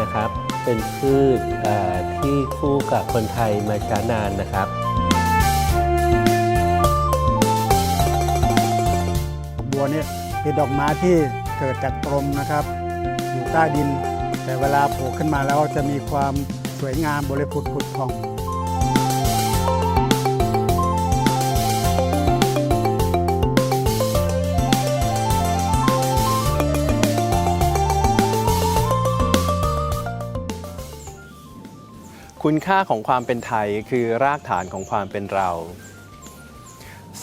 นะครับ เป็นพืชที่คู่กับคนไทยมาช้านานนะครับ บัวเนี่ยเป็นดอกไม้ที่เกิดจากตรมนะครับ อยู่ใต้ดิน แต่เวลาโผล่ขึ้นมาแล้วจะมีความสวยงามบริสุทธิ์ผุดผ่อง คุณค่าของความเป็นไทยคือรากฐานของความเป็นเรา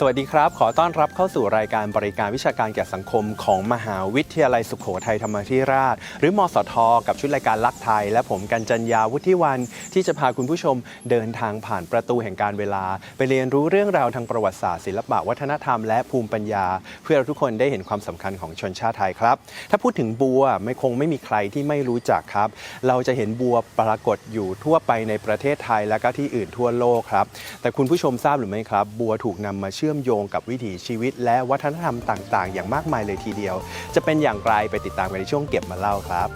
สวัสดีครับ ขอต้อนรับเข้าสู่รายการบริการวิชาการแก่สังคมของมหาวิทยาลัยสุขโขทัยธรรมธิราช หรือมสท กับชุดรายการลักไทย และผมกัญจัญญาวุฒิวันที่จะพาคุณผู้ชมเดินทางผ่านประตูแห่งการเวลา ไปเรียนรู้เรื่องราวทางประวัติศาสตร์ศิลปะวัฒนธรรมและภูมิปัญญา เพื่อเราทุกคนได้เห็นความสำคัญของชนชาติไทยครับ ถ้าพูดถึงบัวไม่คงไม่มีใครที่ไม่รู้จักครับ เราจะเห็นบัวปรากฏอยู่ทั่วไปในประเทศไทยและก็ที่อื่นทั่วโลกครับแต่คุณผู้ชมทราบหรือไม่ครับ บัวถูกนำมาเชื่อื่อมโยงกับวิถีชีวิต และวัฒนธรรมต่าง ๆ อย่างมากมายเลยทีเดียว จะเป็นอย่างไรไปติดตามกันในช่วงเก็บมาเล่าครับ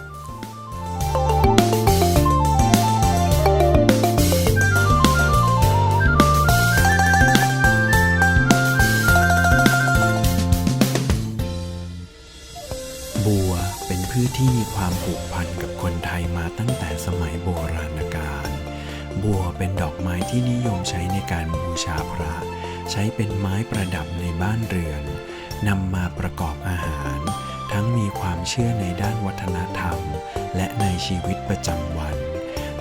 บัวเป็นพืชที่มีความผูกพันกับคนไทยมาตั้งแต่สมัยโบราณกาล บัวเป็นดอกไม้ที่นิยมใช้ในการบูชาพระ ใช้เป็นไม้ประดับในบ้านเรือนนำมาประกอบอาหาร ทั้งมีความเชื่อในด้านวัฒนธรรม และในชีวิตประจำวัน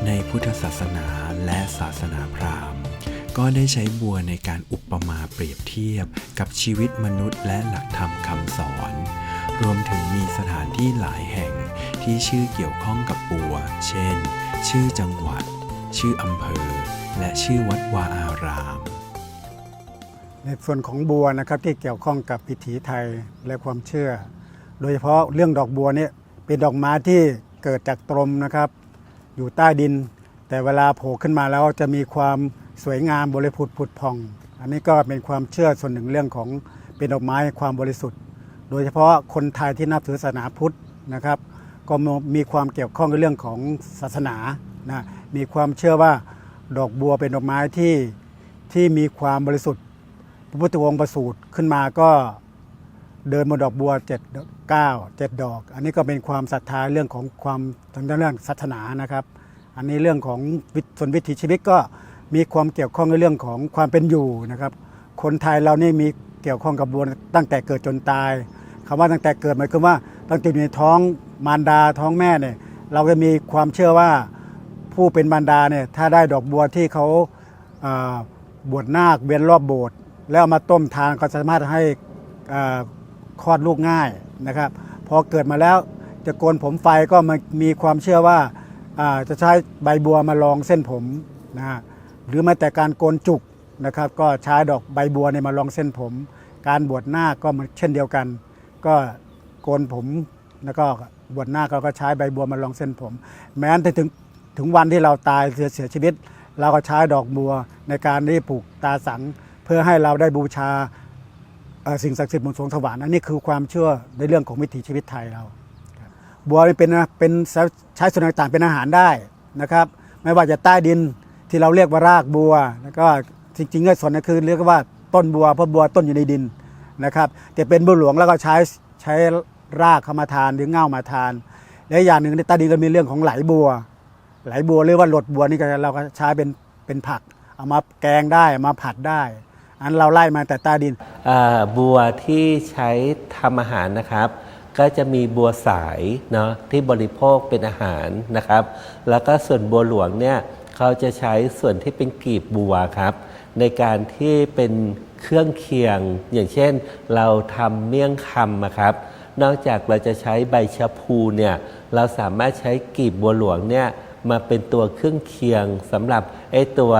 ในพุทธศาสนาและศาสนาพราหมณ์ ก็ได้ใช้บัวในการอุปมาเปรียบเทียบกับชีวิตมนุษย์และหลักธรรมคำสอน รวมถึงมีสถานที่หลายแห่งที่ชื่อเกี่ยวข้องกับบัว เช่น ชื่อจังหวัด ชื่ออำเภอ และชื่อวัดวาอาราม ในส่วนของบัวนะครับที่เกี่ยวข้องกับวิถีไทยและความเชื่อ โดยเฉพาะเรื่องดอกบัวเนี่ยเป็นดอกไม้ที่เกิดจากตรมนะครับ อยู่ใต้ดิน แต่เวลาโผล่ขึ้นมาแล้วจะมีความสวยงามบริสุทธิ์ผุดผ่อง อันนี้ก็เป็นความเชื่อส่วนหนึ่งเรื่องของเป็นดอกไม้ความบริสุทธิ์ โดยเฉพาะคนไทยที่นับถือศาสนาพุทธนะครับ ก็มีความเกี่ยวข้องกับเรื่องของศาสนานะมีความเชื่อว่าดอกบัวเป็นดอกไม้ที่ที่มีความบริสุทธิ์ ระพุทธองค์ประสูติขึ้นมาก็เดินบนดอกบัวเจ็ดเก้าเจ็ดดอก อันนี้ก็เป็นความศรัทธาเรื่องของความทางด้านเรื่องศาสนานะครับ อันนี้เรื่องของส่วนวิถีชีวิตก็มีความเกี่ยวข้องในเรื่องของความเป็นอยู่นะครับ คนไทยเรานี่มีเกี่ยวข้องกับบัวตั้งแต่เกิดจนตายคำว่าตั้งแต่เกิดหมายความว่าตั้งแต่อยู่ในท้องมารดาท้องแม่เนี่ยเราก็มีความเชื่อว่าผู้เป็นมารดาเนี่ยถ้าได้ดอกบัวที่เขาบวชนาคเวียนรอบโบสถ์ แล้วเอามาต้มทานก็สามารถให้คลอดลูกง่ายนะครับ พอเกิดมาแล้วจะโกนผมไฟก็มมีความเชื่อว่าจะใช้ใบบัวมาลองเส้นผมนะหรือแม้แต่การโกนจุกนะครับ ก็ใช้ดอกใบบัวเนี่ยมาลองเส้นผม การบวชหน้าก็เช่นเดียวกัน ก็โกนผมแล้วก็บวชหน้าเราก็ใช้ใบบัวมาลองเส้นผม แม้แต่ถึงถึงวันที่เราตายเสียเสียชีวิต เราก็ใช้ดอกบัวในการที่ผูกตาสัง เพื่อให้เราได้บูชาสิ่งศักดิ์สิทธิ์บนสวงสวรรค์อันนี้คือความเชื่อในเรื่องของวิถีชีวิตไทยเราบัวนี่เป็นนะเป็นใช้ส่วนต่างๆเป็นอาหารได้นะครับ ไม่ว่าจะใต้ดินที่เราเรียกว่ารากบัว แล้วก็จริงๆก็ส่วนนั้นคือเรียกว่าต้นบัวเพราะบัวต้นอยู่ในดินนะครับจะเป็นบัวหลวงแล้วก็ใช้ใช้รากเข้ามาทานหรือเง่ามาทาน และอย่างหนึ่งในใต้ดินก็มีเรื่องของไหลบัว ไหลบัวหรือว่าหลดบัวนี่ก็เราก็ใช้เป็นเป็นผักเอามาแกงได้ามาผัดได้ อันเราไล่มาแต่ใต้ดิน บัวที่ใช้ทำอาหารนะครับ ก็จะมีบัวสายเนาะที่บริโภคเป็นอาหารนะครับ แล้วก็ส่วนบัวหลวงเนี่ยเขาจะใช้ส่วนที่เป็นกีบบัวครับ ในการที่เป็นเครื่องเคียง อย่างเช่น เราทำเมี่ยงคำอะครับ นอกจากเราจะใช้ใบชะพูเนี่ยเราสามารถใช้กีบบัวหลวงเนี่ย มาเป็นตัวเครื่องเคียงสำหรับไอ้ตัว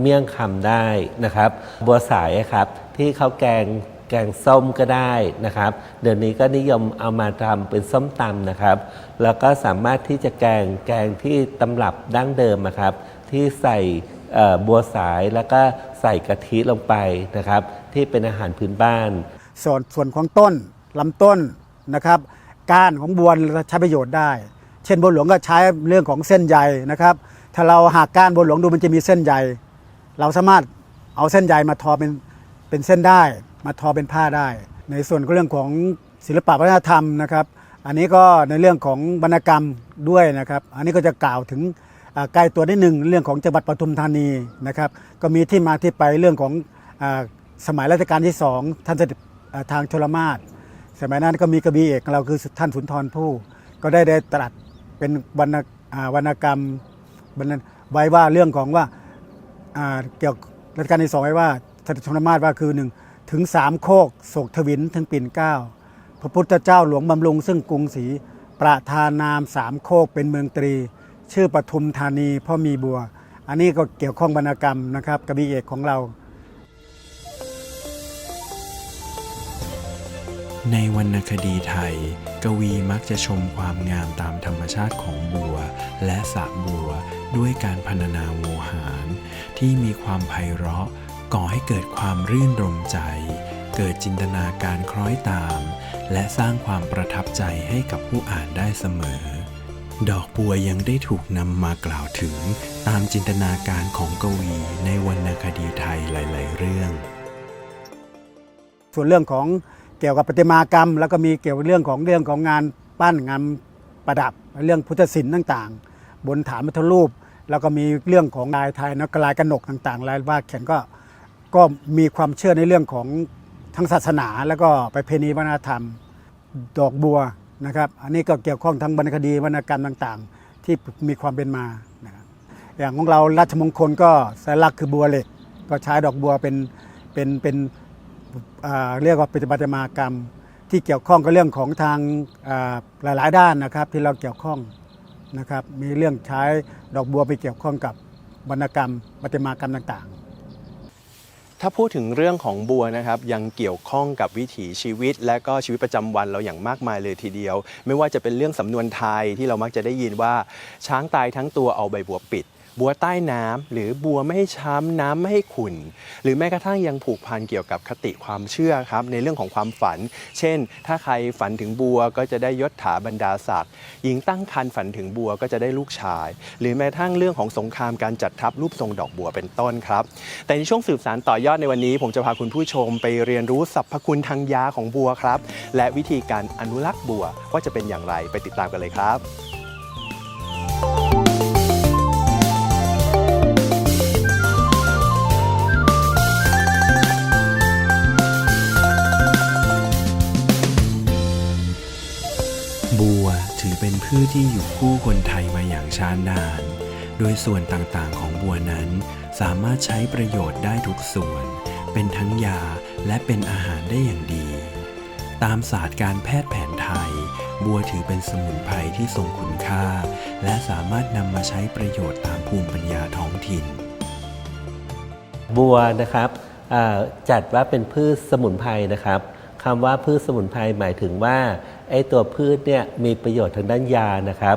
เมี่ยงคำได้นะครับ บัวสายครับที่เขาแกงแกงส้มก็ได้นะครับ เดี๋ยวนี้ก็นิยมเอามาทำเป็นส้มตำนะครับ แล้วก็สามารถที่จะแกงแกงที่ตำรับดั้งเดิมนะครับ ที่ใส่บัวสายแล้วก็ใส่กะทิลงไปนะครับ ที่เป็นอาหารพื้นบ้าน ส่วนส่วนของต้นลำต้นนะครับ ก้านของบัวใช้ประโยชน์ได้ ช่นบัวหลวงก็ใช้เรื่องของเส้นใยนะครับ ถ้าเราหากก้านบัวหลวงดูมันจะมีเส้นใย เราสามารถเอาเส้นใยมาทอเป็นเป็นเส้นได้ มาทอเป็นผ้าได้ ในส่วนเรื่องของศิลปะวัฒนธรรมนะครับ อันนี้ก็ในเรื่องของวรรณกรรมด้วยนะครับ อันนี้ก็จะกล่าวถึงใกล้ตัวนิดหนึ่งเรื่องของจังหวัดปทุมธานีนะครับ ก็มีที่มาที่ไปเรื่องของอสมัยรัชกาลที่สองท่านเสด็จทางชลมาศสมัยนั้นก็มีกระบี่เอกเราคือท่านสุนทรภู่ก็ได้ได้ตรัส เป็นวรรณวรรณกรรมบรรณไว้ว่าเรื่องของว่าเกี่ยวกับรัชกาลที่สองไว้ว่าเสด็จชลมาศว่าคือหนึ่งถึงสามโคกโศกทวินถึงปิ่นเก้าพระพุทธเจ้าหลวงบำรุง ซึ่งกรุงศรีประทานนามสามโคกเป็นเมืองตรี ชื่อปทุมธานีพ่อมีบัว อันนี้ก็เกี่ยวข้องวรรณกรรมนะครับกบีเอกของเรา ในวรรณคดีไทย กวีมักจะชมความงามตามธรรมชาติของบัว และสระบัว ด้วยการพรรณนาโวหาร ที่มีความไพเราะ ก่อให้เกิดความรื่นรมใจ เกิดจินตนาการคล้อยตาม และสร้างความประทับใจให้กับผู้อ่านได้เสมอ ดอกบัวยังได้ถูกนำมากล่าวถึง ตามจินตนาการของกวีในวรรณคดีไทยหลาย ๆ เรื่อง ส่วนเรื่องของ เกี่ยวกับประติมากรรม แล้วก็มีเกี่ยวกับเรื่องของเรื่องของงานปั้นงานประดับ เรื่องพุทธศิลป์ต่างๆ บนฐานมัทรูป แล้วก็มีเรื่องของลายไทยนกลายกระหนกต่างๆลายวาดเขียนก็ก็มีความเชื่อในเรื่องของทั้งศาสนา แล้วก็ประเพณีวัฒนธรรมดอกบัวนะครับ อันนี้ก็เกี่ยวข้องทั้งวรรณคดีวรรณกรรมต่างๆ ที่มีความเป็นมานะครับอย่างของเราราชมงคลก็สัญลักษณ์คือบัวเหล็ก ก็ใช้ดอกบัวเป็นเป็นเป็น เรียกว่าปฏิบัติมากรรม ที่เกี่ยวข้องกับเรื่องของทางหลาย ๆ ด้านนะครับที่เราเกี่ยวข้องนะครับมีเรื่องใช้ดอกบัวไปเกี่ยวข้องกับวรรณกรรมปฏิมากรรมต่างๆถ้าพูดถึงเรื่องของบัวนะครับยังเกี่ยวข้องกับวิถีชีวิต และก็ชีวิตประจำวันเราอย่างมากมายเลยทีเดียว ไม่ว่าจะเป็นเรื่องสำนวนไทยที่เรามักจะได้ยินว่า ช้างตายทั้งตัวเอาใบบัวปิด บัวใต้น้ำหรือบัวไม่ให้ช้ำน้ำไม่ให้ขุ่น หรือแม้กระทั่งยังผูกพันเกี่ยวกับคติความเชื่อครับในเรื่องของความฝัน เช่น ถ้าใครฝันถึงบัวก็จะได้ยศถาบรรดาศักดิ์หญิงตั้งครรภ์ฝันถึงบัวก็จะได้ลูกชาย หรือแม้กระทั่งเรื่องของสงครามการจัดทัพรูปทรงดอกบัวเป็นต้นครับ แต่ในช่วงสืบสารต่อยอดในวันนี้ ผมจะพาคุณผู้ชมไปเรียนรู้สรรพคุณทางยาของบัวครับ และวิธีการอนุรักษ์บัวว่าจะเป็นอย่างไรไปติดตามกันเลยครับ ถือเป็นพืชที่อยู่คู่คนไทยมาอย่างช้านาน โดยส่วนต่างๆของบัวนั้น สามารถใช้ประโยชน์ได้ทุกส่วน เป็นทั้งยาและเป็นอาหารได้อย่างดี ตามศาสตร์การแพทย์แผนไทย บัวถือเป็นสมุนไพรที่ทรงคุณค่า และสามารถนำมาใช้ประโยชน์ตามภูมิปัญญาท้องถิ่น บัวนะครับจัดว่าเป็นพืชสมุนไพรนะครับ คำว่าพืชสมุนไพรหมายถึงว่าไอ้ตัวพืชเนี่ยมีประโยชน์ทางด้านยานะครับ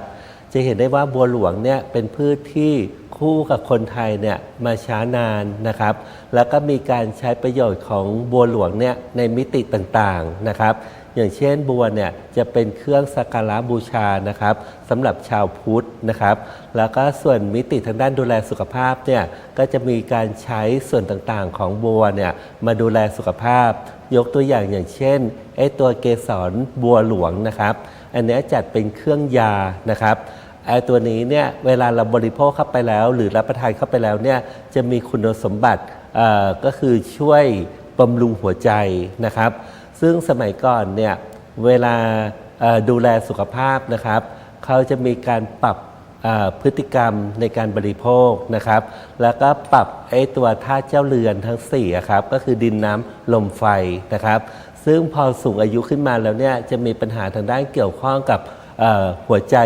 จะเห็นได้ว่าบัวหลวงเนี่ยเป็นพืชที่คู่กับคนไทยเนี่ยมาช้านานนะครับ แล้วก็มีการใช้ประโยชน์ของบัวหลวงเนี่ยในมิติต่างๆนะครับ อย่างเช่นบัวเนี่ยจะเป็นเครื่องสักการะบูชานะครับสำหรับชาวพุทธนะครับ แล้วก็ส่วนมิติทางด้านดูแลสุขภาพเนี่ยก็จะมีการใช้ส่วนต่างๆ ของบัวเนี่ยมาดูแลสุขภาพ ยกตัวอย่างอย่างเช่นไอ้ตัวเกสรบัวหลวงนะครับอันนี้จัดเป็นเครื่องยานะครับไอตัวนี้เนี่ยเวลาเราบริโภคเข้าไปแล้ว หรือรับประทานเข้าไปแล้วเนี่ยจะมีคุณสมบัติอ่อก็คือช่วยบำรุงหัวใจนะครับ ซึ่งสมัยก่อนเนี่ยเวลาดูแลสุขภาพนะครับเขาจะมีการปรับพฤติกรรมในการบริโภคนะครับ แล้วก็ปรับไอ้ตัวธาเจ้าเรือนทั้ง4ครับก็คือดินน้ำลมไฟนะครับ ซึ่งพอสูงอายุขึ้นมาแล้วเนี่ยจะมีปัญหาทางด้านเกี่ยวข้องกับหัวใจ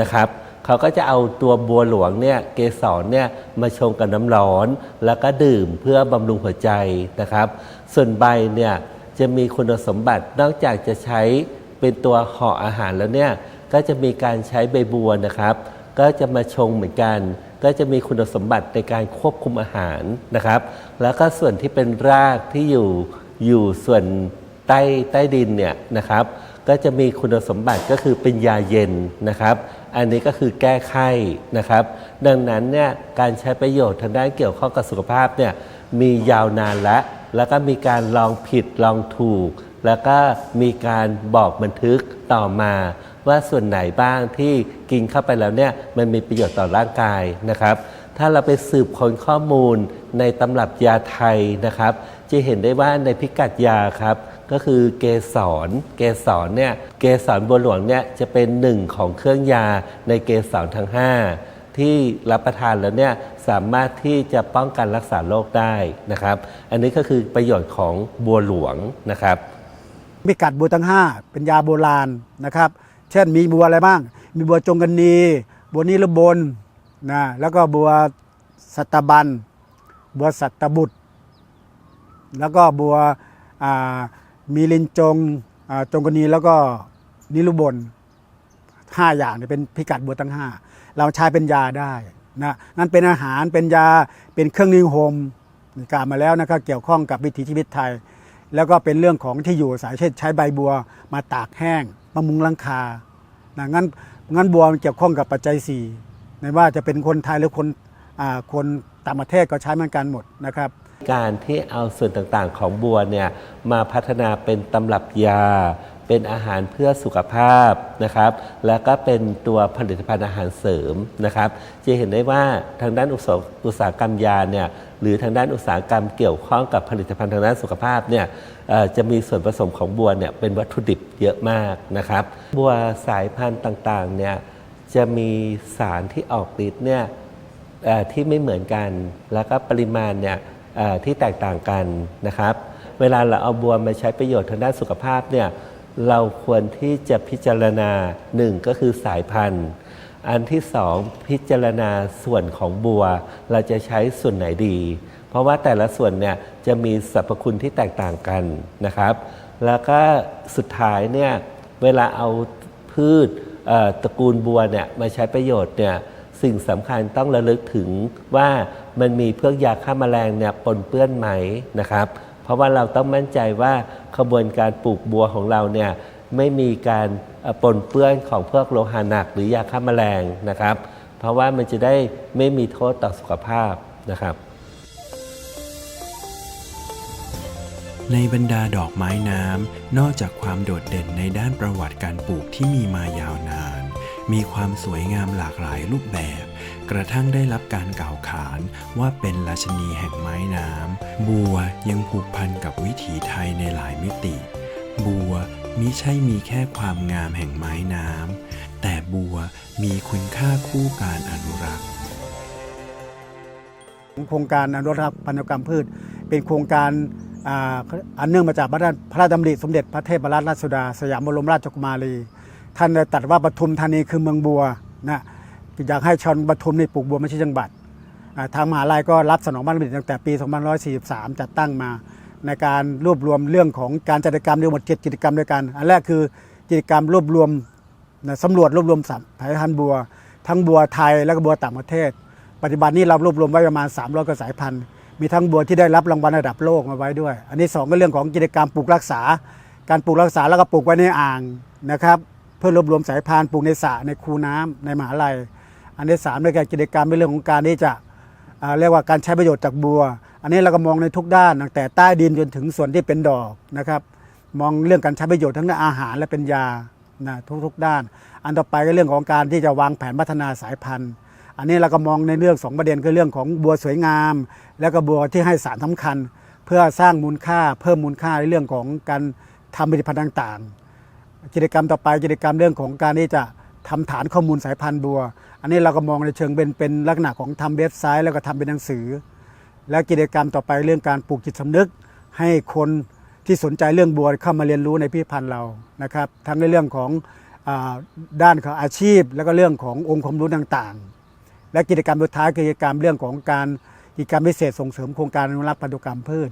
นะครับเขาก็จะเอาตัวบัวหลวงเนี่ยเกสรเนี่ยมาชงกับน้ำร้อน แล้วก็ดื่มเพื่อบำรุงหัวใจนะครับ ส่วนใบเนี่ย จะมีคุณสมบัตินอกจากจะใช้เป็นตัวห่ออาหารแล้วเนี่ยก็จะมีการใช้ใบบัวนะครับ ก็จะมาชงเหมือนกัน ก็จะมีคุณสมบัติในการควบคุมอาหารนะครับ แล้วก็ส่วนที่เป็นรากที่อยู่อยู่ส่วนใต้ใต้ดินเนี่ยนะครับ ก็จะมีคุณสมบัติก็คือเป็นยาเย็นนะครับ อันนี้ก็คือแก้ไข้นะครับ ดังนั้นเนี่ยการใช้ประโยชน์ทางด้านเกี่ยวข้องกับสุขภาพเนี่ยมียาวนานแล้ว แล้วก็มีการลองผิดลองถูก แล้วก็มีการบอกบันทึกต่อมา ว่าส่วนไหนบ้างที่กินเข้าไปแล้วเนี่ยมันมีประโยชน์ต่อร่างกายนะครับ ถ้าเราไปสืบค้นข้อมูลในตำรับยาไทยนะครับ จะเห็นได้ว่าในพิกัดยาครับก็คือเกสร เกสรเนี่ย เกสรบัวหลวงเนี่ยจะเป็นหนึ่งของเครื่องยาในเกสรทั้ง 5 ที่รับประทานแล้วเนี่ย สามารถที่จะป้องกันรักษาโรคได้นะครับ อันนี้ก็คือประโยชน์ของบัวหลวงนะครับพิกัดบัวทั้ง 5 เป็นยาโบราณนะครับ เช่นมีบัวอะไรบ้าง มีบัวจงกันนีบัวนิรบนนะแล้วก็บัวสัตบัน บัวสัตบุตร แล้วก็บัวมีลินจงจงกนีแล้วก็นิรบนห้าอย่างเนี่ยเป็นพิกัดบัวทั้งห้าเราใช้เป็นยาได้ นะนั่นเป็นอาหารเป็นยาเป็นเครื่องนิโฮมกล่าวมาแล้วนะครับเกี่ยวข้องกับวิถีชีวิตไทย แล้วก็เป็นเรื่องของที่อยู่อายเช่นใช้ใบบัว มาตากแห้งมามุงลังคานะงั้นงั้นบัวมันเกี่ยวข้องกับปัจจัยสี่ไม่ว่าจะเป็นคนไทยหรือคนอ่าคนต่างประเทศก็ใช้เหมือนกันหมดนะครับการที่เอาส่วนต่างๆของบัวเนี่ยมาพัฒนาเป็นตำรับยา เป็นอาหารเพื่อสุขภาพนะครับ แล้วก็เป็นตัวผลิตภัณฑ์อาหารเสริมนะครับจะเห็นได้ว่าทางด้านอุตสาหกรรมยาเนี่ยหรือทางด้านอุตสาหกรรมเกี่ยวข้องกับผลิตภัณฑ์ทางด้านสุขภาพเนี่ยจะมีส่วนผสมของบัวเนี่ยเป็นวัตถุดิบเยอะมากนะครับ บัวสายพันธุ์ต่างๆเนี่ยจะมีสารที่ออกฤทธิ์เนี่ยที่ไม่เหมือนกัน แล้วก็ปริมาณเนี่ยที่แตกต่างกันนะครับ เวลาเราเอาบัวมาใช้ประโยชน์ทางด้านสุขภาพเนี่ย เราควรที่จะพิจารณาหนึ่งก็คือสายพันธุ์ อันที่สองพิจารณาส่วนของบัว เราจะใช้ส่วนไหนดี เพราะว่าแต่ละส่วนเนี่ยจะมีสรรพคุณที่แตกต่างกันนะครับ แล้วก็สุดท้ายเนี่ยเวลาเอาพืชตระกูลบัวเนี่ยมาใช้ประโยชน์เนี่ยสิ่งสำคัญต้องระลึกถึงว่ามันมีเพวกยาฆ่าแมลงเนี่ยปนเปื้อนไหมนะครับ ราะว่าเราต้องมั่นใจว่าขบวนการปลูกบัวของเราเนี่ยไม่มีการปนเปื้อนของพวกโลหะหนักหรือยาฆ่าแมลงนะครับ เพราะว่ามันจะได้ไม่มีโทษต่อสุขภาพนะครับ ในบรรดาดอกไม้น้ำนอกจากความโดดเด่นในด้านประวัติการปลูกที่มีมายาวนาน มีความสวยงามหลากหลายรูปแบบ กระทั่งได้รับการกล่าวขานว่าเป็นราชนีแห่งไม้น้ำ บัวยังผูกพันกับวิถีไทยในหลายมิติ บัวมิใช่มีแค่ความงามแห่งไม้น้ำ แต่บัวมีคุณค่าคู่การอนุรักษ์โครงการอนุรักษ์พันธุกรรมพืช เป็นโครงการอันเนื่องมาจากพระราชพระราชดำริสมเด็จพระเทพรัตนราชสุดา สยามบรมราชกุมารี ท่านได้ตัดว่าปทุมธานีคือเมืองบัวนะ อยากให้ชนปทุมในปลูกบัวไม่ใช่จังหวัดทางมหาลัยก็รับสนองพระราชดำริตั้งแต่ปี 2543 จัดตั้งมาในการรวบรวมเรื่องของการจัดกิจกรรมทั้งหมด7กิจกรรมด้วยกัน อันแรกคือกิจกรรมรวบรวมนะสำรวจรวบรวมสายพันธุ์บัว ทั้งบัวไทยและก็บัวต่างประเทศ ปัจจุบันนี้เรารวบรวมไว้ประมาณ 300กว่าสายพันธุ์ มีทั้งบัวที่ได้รับรางวัลระดับโลกมาไว้ด้วย อันที่สองก็เรื่องของกิจกรรมปลูกรักษา การปลูกรักษาแล้วก็ปลูกไว้ในอ่างนะครับ เพื่อรวบรวมสายพันธุ์ปลูกในสระในคูน้ำในมหาลัย อันที่สามในการกิจกรรมเป็นเรื่องของการที่จะเรียกว่าการใช้ประโยชน์จากบัว อันนี้เราก็มองในทุกด้านตั้งแต่ใต้ดินจนถึงส่วนที่เป็นดอกนะครับ มองเรื่องการใช้ประโยชน์ทั้งในอาหารและเป็นยานะทุกๆด้าน อันต่อไปก็เรื่องของการที่จะวางแผนพัฒนาสายพันธุ์ อันนี้เราก็มองในเรื่องสองประเด็นคือเรื่องของบัวสวยงาม แล้วก็บัวที่ให้สารสำคัญ เพื่อสร้างมูลค่าเพิ่มมูลค่าในเรื่องของการทำผลิตภัณฑ์ต่างๆ กิจกรรมต่อไปกิจกรรมเรื่องของการที่จะทำฐานข้อมูลสายพันธุ์บัว อันนี้เราก็มองในเชิงเป็นเป็นลักษณะของทำเว็บไซต์แล้วก็ทำเป็นหนังสือ และกิจกรรมต่อไปเรื่องการปลูกจิตสำนึก ให้คนที่สนใจเรื่องบัวเข้ามาเรียนรู้ในพิพิธภัณฑ์เรานะครับ ทั้งในเรื่องของอด้านของอาชีพ แล้วก็เรื่องขององค์ความรู้ต่างๆ และกิจกรรมสุดท้ายกิจกรรมเรื่องของการกิจกรรมพิเศษส่งเสริมโครงการอนุรักษ์พันธุกรรมพืช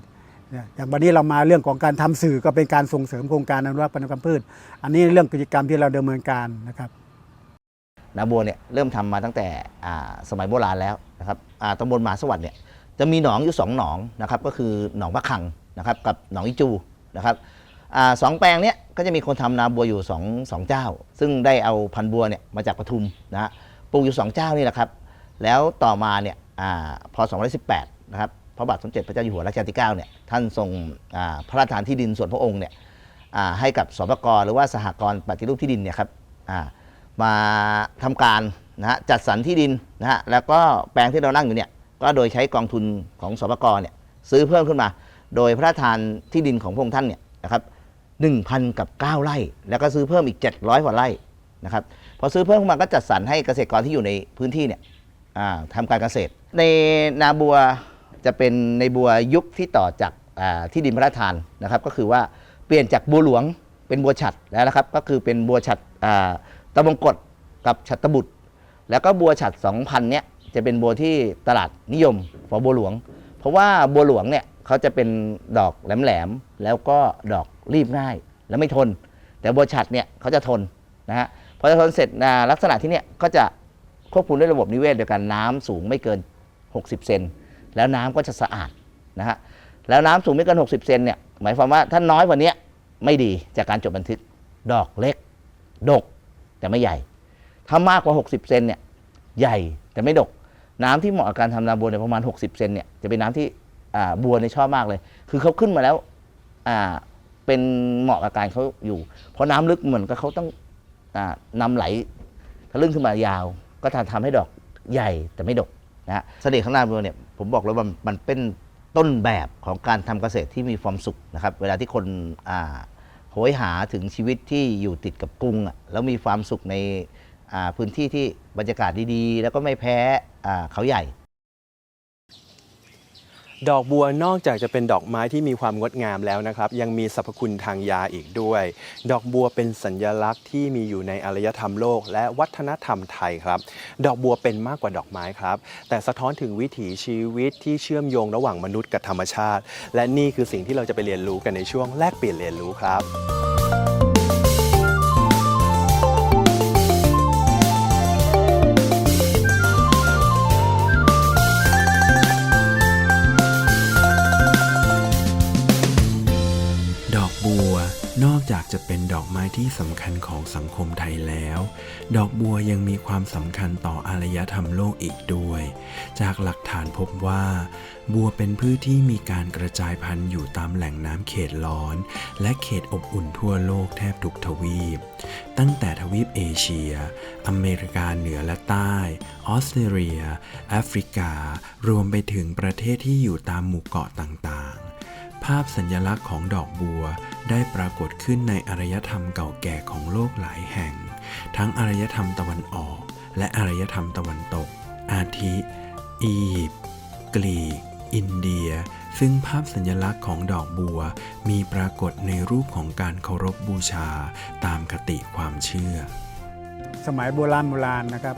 อย่างวันนี้เรามาเรื่องของการทำสื่อก็เป็นการส่งเสริมโครงการอนุรักษ์พันธุกรรมพืช อันนี้เรื่องกิจกรรมที่เราดำเนินการนะครับ นาบัวเนี่ยเริ่มทำมาตั้งแต่สมัยโบราณแล้วนะครับตำบลมหาสวัสดิ์เนี่ยจะมีหนองอยู่สองหนองนะครับก็คือหนองพระคังนะครับกับหนองอิจูนะครับอสองแปลงเนี้ยก็จะมีคนทำนาบัวอยู่สองสองเจ้า ซึ่งได้เอาพันบัวเนี่ยมาจากปทุมนะฮะปลูกอยู่สองเจ้านี่แหละครับ แล้วต่อมาเนี่ยอพศ218นะครับพระบาทสมเด็จพระเจ้าอยู่หัวรัชกาลที่9เนี่ยท่านทรงพระราชทานที่ดินส่วนพระองค์เนี่ยให้กับสปกหรือว่าสหกรณ์ปฏิรูปที่ดินเนี่ยครับ มาทำการนะฮะจัดสรรที่ดินนะฮะแล้วก็แปลงที่เรานั่งอยู่เนี่ยก็โดยใช้กองทุนของสปกเนี่ยซื้อเพิ่มขึ้นมา โดยพระราชทานที่ดินของพระองค์ท่านเนี่ยนะครับ1,000กับ9ไร่ แล้วก็ซื้อเพิ่มอีก700กว่าไร่นะครับพอซื้อเพิ่มขึ้นมาก็จัดสรรให้เกษตรกรที่อยู่ในพื้นที่เนี่ยอ่าทำการเกษตร ในนาบัวจะเป็นในบัวยุคที่ต่อจากที่ดินพระราชทานนะครับ ก็คือว่าเปลี่ยนจากบัวหลวงเป็นบัวฉัดแล้วนะครับ ก็คือเป็นบัวฉัดอ ตะบงกฎกับฉัตะบุตร แล้วก็บัวฉัด2,000เนี่ยจะเป็นบัวที่ตลาดนิยมขอบัวหลวง เพราะว่าบัวหลวงเนี่ยเขาจะเป็นดอกแหลมๆแล้วก็ดอกรีบง่ายและไม่ทน แต่บัวฉัดเนี่ยเขาจะทนนะฮะพอจะทนเสร็จลักษณะที่เนี่ยก็จะควบคุมด้วยระบบนิเวศเดียวกันน้ำสูงไม่เกิน 60 เซนแล้วน้ำก็จะสะอาดนะฮะแล้วน้ำสูงไม่เกิน 60 เซนเนี่ยหมายความว่าถ้าน้อยกว่านี้ไม่ดีจากการจดบันทึกดอกเล็ก ดก แต่ไม่ใหญ่ ถ้ามากกว่า 60 เซนเนี่ยใหญ่แต่ไม่ดก น้ำที่เหมาะกับการทำนาบัวเนี่ยประมาณ 60 เซนเนี่ยจะเป็นน้ำที่บัวเนี่ยชอบมากเลย คือเขาขึ้นมาแล้วเป็นเหมาะกับการเขาอยู่ เพราะน้ำลึกเหมือนกับเขาต้องอานำไหลทะลึ่งขึ้นมายาว ก็ทำทำให้ดอกใหญ่แต่ไม่ดกนะฮะเสน่ห์ข้างหน้าบัวเนี่ยผมบอกเลยว่ามันมันเป็นต้นแบบของการทำเกษตรที่มีความสุขนะครับ เวลาที่คนอ่า หยหาถึงชีวิตที่อยู่ติดกับกรุงอะแล้วมีความสุขในพื้นที่ที่บรรยากาศดีๆแล้วก็ไม่แพ้เขาใหญ่ ดอกบัวนอกจากจะเป็นดอกไม้ที่มีความงดงามแล้วนะครับ ยังมีสรรพคุณทางยาอีกด้วย ดอกบัวเป็นสัญลักษณ์ที่มีอยู่ในอารยธรรมโลก และวัฒนธรรมไทยครับ ดอกบัวเป็นมากกว่าดอกไม้ครับ แต่สะท้อนถึงวิถีชีวิตที่เชื่อมโยงระหว่างมนุษย์กับธรรมชาติ และนี่คือสิ่งที่เราจะไปเรียนรู้กันในช่วงแลกเปลี่ยนเรียนรู้ครับ จากจะเป็นดอกไม้ที่สำคัญของสังคมไทยแล้ว ดอกบัวยังมีความสำคัญต่ออารยธรรมโลกอีกด้วย จากหลักฐานพบว่า บัวเป็นพืชที่มีการกระจายพันธุ์อยู่ตามแหล่งน้ำเขตร้อน และเขตอบอุ่นทั่วโลกแทบทุกทวีป ตั้งแต่ทวีปเอเชีย อเมริกาเหนือและใต้ ออสเตรเลีย แอฟริกา รวมไปถึงประเทศที่อยู่ตามหมู่เกาะต่างๆ ภาพสัญลักษณ์ของดอกบัวได้ปรากฏขึ้นในอารยธรรมเก่าแก่ของโลกหลายแห่ง ทั้งอารยธรรมตะวันออก และอารยธรรมตะวันตก อาทิ อียิปต์กรีก อินเดีย ซึ่งภาพสัญลักษณ์ของดอกบัวมีปรากฏในรูปของการเคารพบูชาตามคติความเชื่อ สมัยโบราณโบราณนะครับ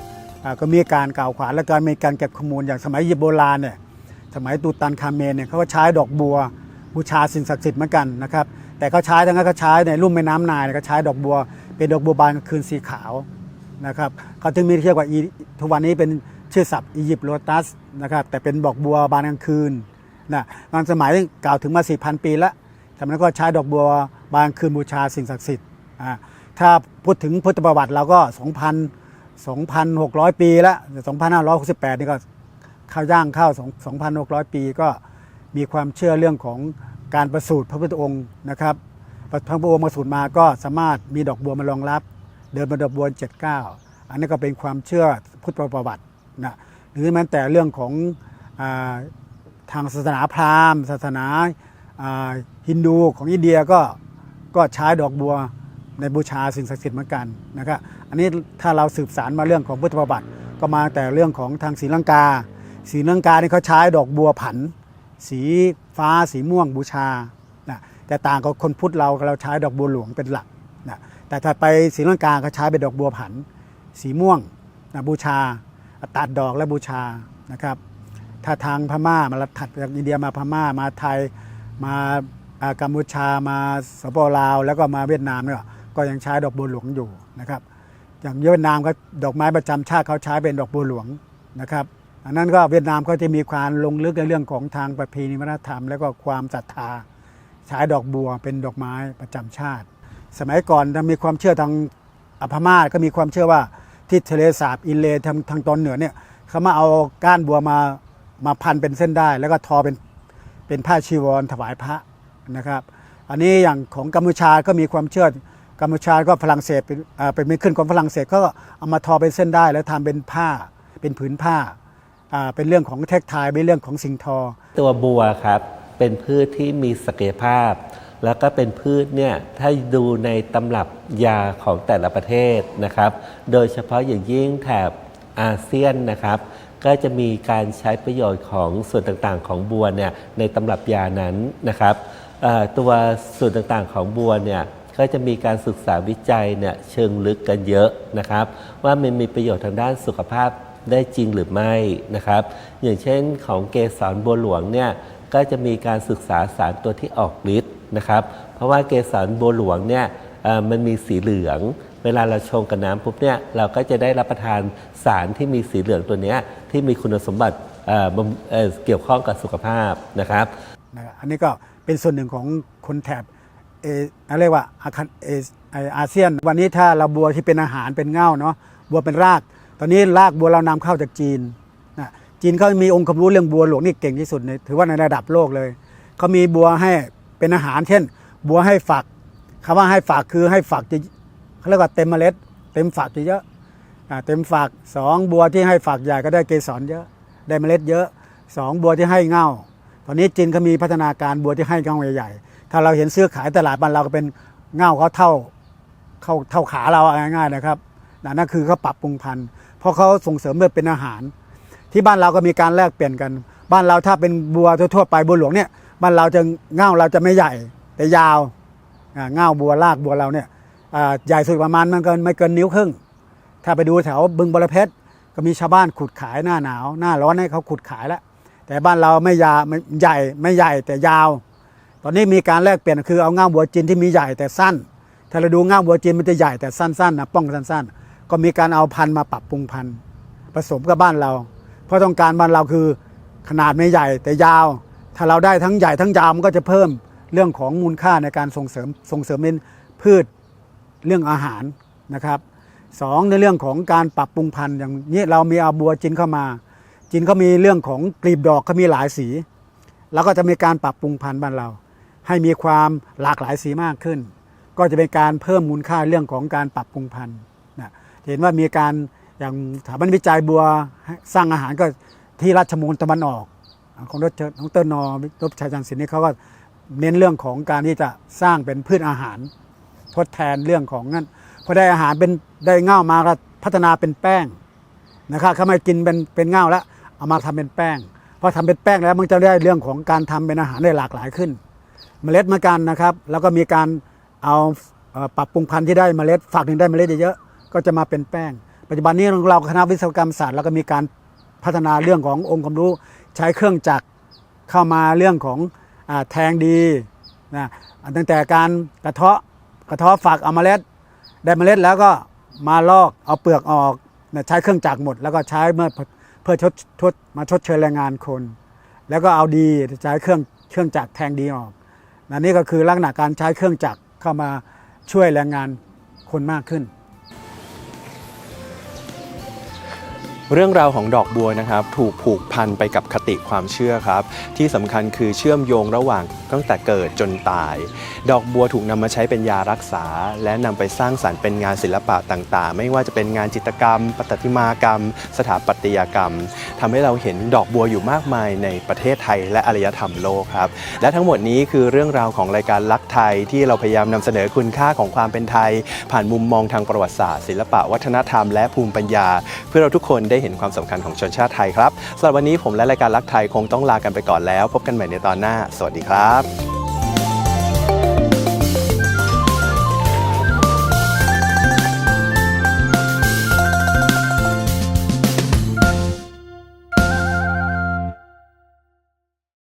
ก็มีการกล่าวขวานและการมีการเก็บข้อมูลอย่างสมัยยิปโบราณเนี่ยสมัยตูตันคาเมนเนี่ยเขาก็ใช้ดอกบัว บูชาสิ่งศักดิ์สิทธิ์เหมือนกันนะครับ แต่เขาใช้ทั้งนั้นเขาใช้ในรุ่มแม่น้ำนายนี่ยเขาใช้ดอกบัว เป็นดอกบัวบานกลางคืนสีขาวนะครับเขาถึงมีเรียกว่าอีทุกวันนี้เป็นชื่อศัพท์อียิปต์โรตัสนะครับแต่เป็นดอกบัวบานกลางคืนนะบางสมัยกล่าวถึงมา 4,000 ปีแล้วสมัยนั้นก็ใช้ดอกบัวบานกลางคืนบูชาสิ่งศักดิ์สิทธิ์อ่าถ้าพูดถึงพุทธประวัติเราก็ 2,000 2,600 ปีแล้ว 2,568 นี่ก็เข้าย่างเข้า 2,600 ปีก็ มีความเชื่อเรื่องของการประสูติพระพุทธองค์นะครับพระพุทธองค์มาสูติมาก็สามารถมีดอกบัวมารองรับ เดินบนดอกบัวเจ็ดเก้าอันนี้ก็เป็นความเชื่อพุทธประวัตินะหรือแม้แต่เรื่องของอาทางศาสนาพราหมณ์ ศาสนาาฮินดูของอินเดียก็ก็ใช้ดอกบัวในบูชาสิ่งศักดิ์สิทธิ์เหมือนกันนะครับอันนี้ถ้าเราสืบสารมาเรื่องของพุทธประวัติก็มาแต่เรื่องของทางศรีลังกาศรีลังกานี่เขาใช้ดอกบัวผัน สีฟ้าสีม่วงบูชานะแต่ต่างกับคนพุทธเราเราใช้ดอกบัวหลวงเป็นหลักนะแต่ถ้าไปศรีลังกาเขาใช้เป็นดอกบัวผัน สีม่วงนะบูชาตัดดอกและบูชานะครับ ถ้าทางพม่ามาถัดจากอินเดียมาพม่ามาไทยมากัมพูชามาสปปลาว แล้วก็มาเวียดนามเนี่ยก็ยังใช้ดอกบัวหลวงอยู่นะครับ อย่างเวียดนามก็ดอกไม้ประจำชาติเขาใช้เป็นดอกบัวหลวงนะครับ อันนั้นก็เวียดนามก็จะมีความลงลึกในเรื่องของทางประเพณีวัฒนธรรม แล้วก็ความศรัทธาใช้ดอกบัวเป็นดอกไม้ประจำชาติ สมัยก่อนถ้ามีความเชื่อทางอพม่าก็มีความเชื่อว่าที่ทะเลสาบอินเลทางทางตอนเหนือเนี่ยเขามาเอาก้านบัวมามาพันเป็นเส้นได้ แล้วก็ทอเป็นเป็นผ้าชีวรถวายพระนะครับ อันนี้อย่างของกัมพูชาก็มีความเชื่อกัมพูชาก็ฝรั่งเศสเป็นอ่าเป็นม่ขึ้นของฝรั่งเศสก็เอามาทอเป็นเส้นได้ แล้วทำเป็นผ้าเป็นผืนผ้า เป็นเรื่องของเทคไทเป็นเรื่องของสิงทอ ตัวบัวครับเป็นพืชที่มีศักยภาพ แล้วก็เป็นพืชเนี่ยถ้าดูในตำรับยาของแต่ละประเทศนะครับ โดยเฉพาะอย่างยิ่งแถบอาเซียนนะครับก็จะมีการใช้ประโยชน์ของส่วนต่างๆ ของบัวเนี่ยในตำรับยานั้นนะครับตัวส่วนต่างๆของบัวเนี่ยก็จะมีการศึกษาวิจัยเนี่ยเชิงลึกกันเยอะนะครับ ว่ามันมีประโยชน์ทางด้านสุขภาพ ได้จริงหรือไม่นะครับ อย่างเช่นของเกสรบัวหลวงเนี่ยก็จะมีการศึกษาสารตัวที่ออกฤทธิ์นะครับ เพราะว่าเกสรบัวหลวงเนี่ยมันมีสีเหลือง เวลาเราชงกับน้ำปุ๊บเนี่ยเราก็จะได้รับประทานสารที่มีสีเหลืองตัวนี้ที่มีคุณสมบัติเเเกี่ยวข้องกับสุขภาพนะครับ อันนี้ก็เป็นส่วนหนึ่งของคนแถบเอเรียกว่าอาเอไอ้อาเซียน วันนี้ถ้าเราบัวที่เป็นอาหารเป็นเง่าเนาะบัวเป็นราก ตอนนี้รากบัวเรานำเข้าจากจีนนะจีนเขามีองค์ความรู้เรื่องบัวหลวงนี่เก่งที่สุดในถือว่าในระดับโลกเลยเขามีบัวให้เป็นอาหารเช่น บัวให้ฝักคำว่าให้ฝักคือให้ฝักจะเขาเรียกว่าเต็มเมล็ด เต็มฝักเยอะเต็มฝักสองบัวที่ให้ฝักใหญ่ก็ได้เกสรเยอะ ได้เมล็ดเยอะสองบัวที่ให้เง่าตอนนี้จีนเขามีพัฒนาการบัวที่ให้เง่าใหญ่ๆถ้าเราเห็นซื้อขายตลาดบ้านเราก็เป็นเง่าเขาเท่าเข้าเท่าขาเราง่ายๆนะครับนั่นคือเขาปรับปรุงพันธุ์ เพราะเขาส่งเสริมเพื่อเป็นอาหาร ที่บ้านเราก็มีการแลกเปลี่ยนกัน บ้านเราถ้าเป็นบัวทั่วไปบัวหลวงเนี่ยบ้านเราจะเง่าเราจะไม่ใหญ่แต่ยาวอ่าเง่าบัวรากบัวเราเนี่ยใหญ่สุดประมาณมันเกินไม่เกินนิ้วครึ่ง ถ้าไปดูแถวบึงบรเพชรก็มีชาวบ้านขุดขายหน้าหนาว หน้าร้อนให้เขาขุดขายแล้วแต่บ้านเราไม่ยาไม่ใหญ่ไม่ใหญ่แต่ยาว ตอนนี้มีการแลกเปลี่ยนคือเอาง่าบัวจีนที่มีใหญ่แต่สั้น ถ้าเราดูง่าบัวจีนมันจะใหญ่แต่สั้นๆนะป้องสั้นๆ ก็มีการเอาพันธุ์มาปรับปรุงพันธุ์ผสมกับบ้านเรา เพราะต้องการบ้านเราคือขนาดไม่ใหญ่แต่ยาว ถ้าเราได้ทั้งใหญ่ทั้งยาวมันก็จะเพิ่มเรื่องของมูลค่าในการส่งเสริมส่งเสริมเป็นพืชเรื่องอาหารนะครับสองในเรื่องของการปรับปรุงพันธุ์อย่างนี้เรามีเอาบัวจีนเข้ามาจีนเขามีเรื่องของกลีบดอกเขามีหลายสี แล้วก็จะมีการปรับปรุงพันธุ์บ้านเรา ให้มีความหลากหลายสีมากขึ้น ก็จะเป็นการเพิ่มมูลค่าเรื่องของการปรับปรุงพันธุ์ เห็นว่ามีการอย่างสถาบันวิจัยบัวสร้างอาหารก็ที่ราชมงคลตะวันออก ของดรของเตอร์นอรบชัยจันทร์ศิลป์นี่เขาก็เน้นเรื่องของการที่จะสร้างเป็นพืชอาหาร ทดแทนเรื่องของนั้นพอได้อาหารเป็นได้เง่ามาก็พัฒนาเป็นแป้งนะครับเขาไม่กินเป็นเป็นเง่าแล้วเอามาทำเป็นแป้งพอทำเป็นแป้งแล้วมันจะได้เรื่องของการทำเป็นอาหารได้หลากหลายขึ้น เมล็ดเหมือนกันนะครับ แล้วก็มีการเอาปรับปรุงพันธุ์ที่ได้เมล็ดฝักหนึ่งได้เมล็ดเยอะ ก็จะมาเป็นแป้ง ปัจจุบันนี้เราคณะวิศวกรรมศาสตร์เราก็มีการพัฒนาเรื่องขององค์ความรู้ใช้เครื่องจักรเข้ามาเรื่องของอแทงดีนะตั้งแต่การกระเทาะกระเทาะฝักเอาเมล็ด ได้เมล็ดแล้วก็มาลอกเอาเปลือกออกนะใช้เครื่องจักรหมด แล้วก็ใช้เมื่อเพื่อชดชดมาชดเชยแรงงานคน แล้วก็เอาดีใช้เครื่องเครื่องจักรแทงดีออกนะนี่ก็คือลักษณะการใช้เครื่องจักรเข้ามาช่วยแรงงานคนมากขึ้น เรื่องราวของดอกบัวนะครับ ถูกผูกพันไปกับคติความเชื่อครับ ที่สำคัญคือเชื่อมโยงระหว่างตั้งแต่เกิดจนตาย ดอกบัวถูกนำมาใช้เป็นยารักษา และนำไปสร้างสรรค์เป็นงานศิลปะต่างๆ ไม่ว่าจะเป็นงานจิตรกรรม ปฏิมากรรม สถาปัตยกรรมทำให้เราเห็นดอกบัวอยู่มากมายในประเทศไทยและอารยธรรมโลกครับ และทั้งหมดนี้คือเรื่องราวของรายการลักไทยที่เราพยายามนำเสนอคุณค่าของความเป็นไทย ผ่านมุมมองทางประวัติศาสตร์ ศิลปะวัฒนธรรมและภูมิปัญญา เพื่อเราทุกคนได้เห็นความสำคัญของชนชาติไทยครับสำหรับวันนี้ผมและรายการรักไทยคงต้องลากันไปก่อนแล้ว พบกันใหม่ในตอนหน้า สวัสดีครับ